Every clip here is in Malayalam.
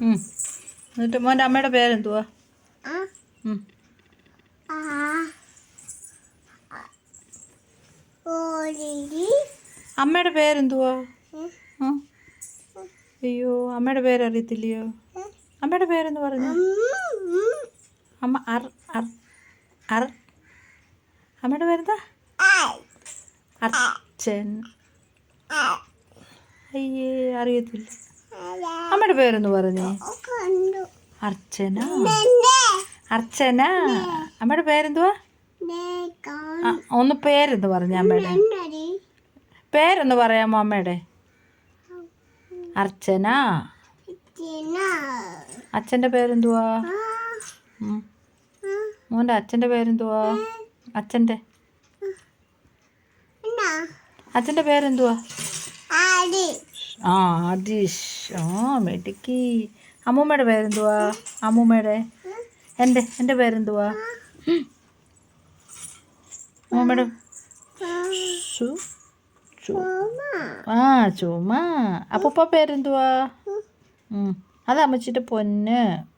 ഉം. എന്നിട്ട് മോന്റെ അമ്മയുടെ പേരെന്തുവാ? അമ്മയുടെ പേരെന്തുവാ. അയ്യോ അമ്മയുടെ പേരറിയത്തില്ലയോ? അമ്മയുടെ പേരെന്ന് പറഞ്ഞു? അമ്മ അർ അർ അർ. അമ്മയുടെ പേരെന്താ? അർച്ചൻ. അയ്യേ അറിയത്തില്ല. അമ്മയുടെ പേരെന്ന് പറഞ്ഞേ. അർച്ചന. അർച്ചന. അമ്മയുടെ പേരെന്തുവാ? ഒന്ന് പേരെന്ന് പറഞ്ഞ അമ്മയുടെ. പേരൊന്ന് പറയാമോ അമ്മയുടെ? അർച്ചന. അച്ഛന്റെ അച്ഛന്റെ പേരെന്തുവാ മോന്റെ അച്ഛന്റെ പേരെന്തുവാ? അച്ഛന്റെ അച്ഛന്റെ. അച്ഛന്റെ പേരെന്തുവാ? ആ ആദിഷ് ആ മെടുക്കി. അമ്മൂമ്മയുടെ പേരെന്തുവാ? അമ്മൂമ്മയുടെ. എന്റെ എന്റെ പേരെന്തുവാ. അമ്മൂമ്മയുടെ ആ ചുമ. അപ്പൂപ്പ പേരെന്തുവാ. അത് അമ്മച്ചിട്ട് പൊന്ന്.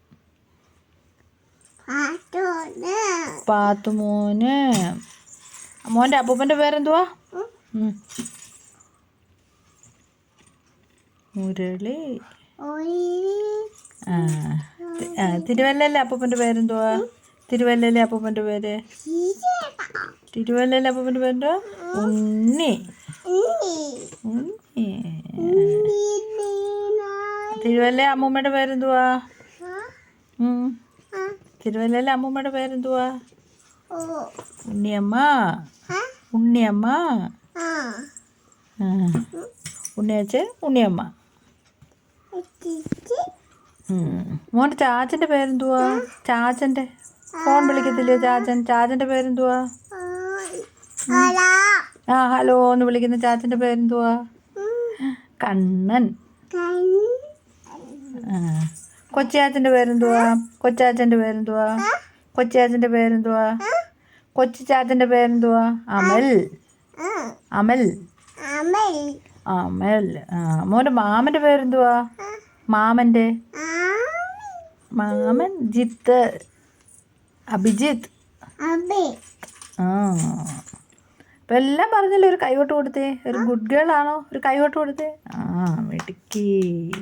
പാത്തുമോന്. മോന്റെ അപ്പൂപ്പന്റെ പേരെന്തുവാ? ഉം. മുരളി. ആ തി- ആ, തിരുവല്ലയിലെ അപ്പൂപ്പന്റെ പേരെന്തുവാ? തിരുവല്ലയിലെ അപ്പൂപ്പന്റെ പേര്? തിരുവല്ലയിലെ അപ്പൂപ്പന്റെ പേരെന്തുവാ? ഉണ്ണി. ഉണ്ണി. തിരുവല്ല അമ്മൂമ്മയുടെ പേരെന്തുവാ. തിരുവല്ലയിലെ അമ്മൂമ്മയുടെ പേരെന്തുവാ? ഉണ്ണിയമ്മ. ഉണ്ണിയമ്മ. ആ. ഉണ്ണിയച്ഛൻ ഉണ്ണിയമ്മ. മോന്റെ ചാച്ചന്റെ പേരെന്തുവാ? ചാച്ചന്റെ. ഫോൺ വിളിക്കത്തില്ലേ ചാച്ചൻ? ചാച്ചന്റെ പേരെന്തുവാ? ആ ഹലോ എന്ന് വിളിക്കുന്ന ചാച്ചന്റെ പേരെന്തുവാ? കണ്ണൻ. ആ. കൊച്ചിയാച്ചന്റെ പേരെന്തുവാ? കൊച്ചാച്ചന്റെ പേരെന്തുവാ? കൊച്ചാച്ചന്റെ പേരെന്തുവാ? കൊച്ചു ചാച്ചന്റെ പേരെന്തുവാ? അമൽ. അമൽ. അമൽ. ആ മോന്റെ മാമന്റെ പേരെന്തുവാ? മാമന്റെ? മാമൻ ജിത്ത് അഭിജിത്ത്. ആ. ഇപ്പം എല്ലാം പറഞ്ഞല്ലോ ഒരു കൈവോട്ട് കൊടുത്തേ? ഒരു ഗുഡ് ഗേൾ ആണോ ഒരു കൈവോട്ട് കൊടുത്തേ? ആ മിടുക്കി.